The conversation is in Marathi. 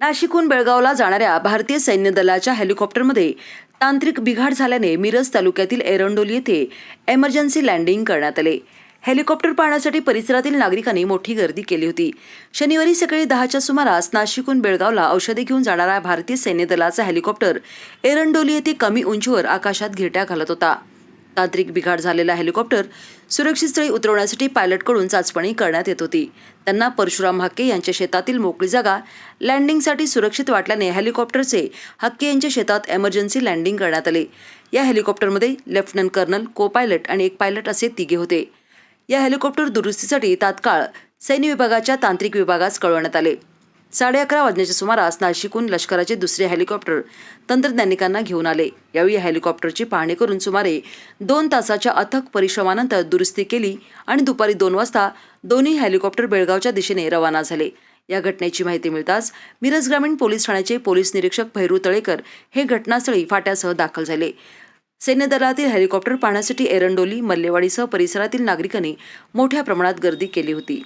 नाशिकहून बेळगावला जाणाऱ्या भारतीय सैन्य दलाच्या हेलिकॉप्टरमध्ये तांत्रिक बिघाड झाल्याने मिरज तालुक्यातील एरंडोली येथे एमर्जन्सी लँडिंग करण्यात आले. हेलिकॉप्टर पाहण्यासाठी परिसरातील नागरिकांनी मोठी गर्दी केली होती. शनिवारी सकाळी दहाच्या सुमारास नाशिकहून बेळगावला औषधे घेऊन जाणारा भारतीय सैन्य दलाचा हेलिकॉप्टर एरंडोली येथे कमी उंचीवर आकाशात घिरट्या घालत होता. तांत्रिक बिघाड झालेला हेलिकॉप्टर सुरक्षित स्थळी उतरवण्यासाठी पायलटकडून चाचपणी करण्यात येत होती. त्यांना परशुराम हक्के यांच्या शेतातील मोकळी जागा लँडिंगसाठी सुरक्षित वाटल्याने हेलिकॉप्टरचे हक्के यांच्या शेतात एमर्जन्सी लँडिंग करण्यात आले. या हेलिकॉप्टरमध्ये लेफ्टनंट कर्नल को पायलट आणि एक पायलट असे तिघे होते. या हेलिकॉप्टर दुरुस्तीसाठी तात्काळ सैन्य विभागाच्या तांत्रिक विभागास कळवण्यात आले. साडे अकरा वाजण्याच्या सुमारास नाशिकहून लष्कराचे दुसरे हेलिकॉप्टर तंत्रज्ञानिकांना घेऊन आले. यावेळी या हेलिकॉप्टरची पाहणी करून सुमारे दोन तासाच्या अथक परिश्रमानंतर दुरुस्ती केली आणि दुपारी दोन वाजता दोन्ही हेलिकॉप्टर बेळगावच्या दिशेने रवाना झाले. या घटनेची माहिती मिळताच मिरज ग्रामीण पोलीस ठाण्याचे पोलीस निरीक्षक भैरू तळेकर हे घटनास्थळी फाट्यासह दाखल झाले. सैन्य दलातील हेलिकॉप्टर पाहण्यासाठी एरंडोली मल्लेवाडीसह परिसरातील नागरिकांनी मोठ्या प्रमाणात गर्दी केली होती.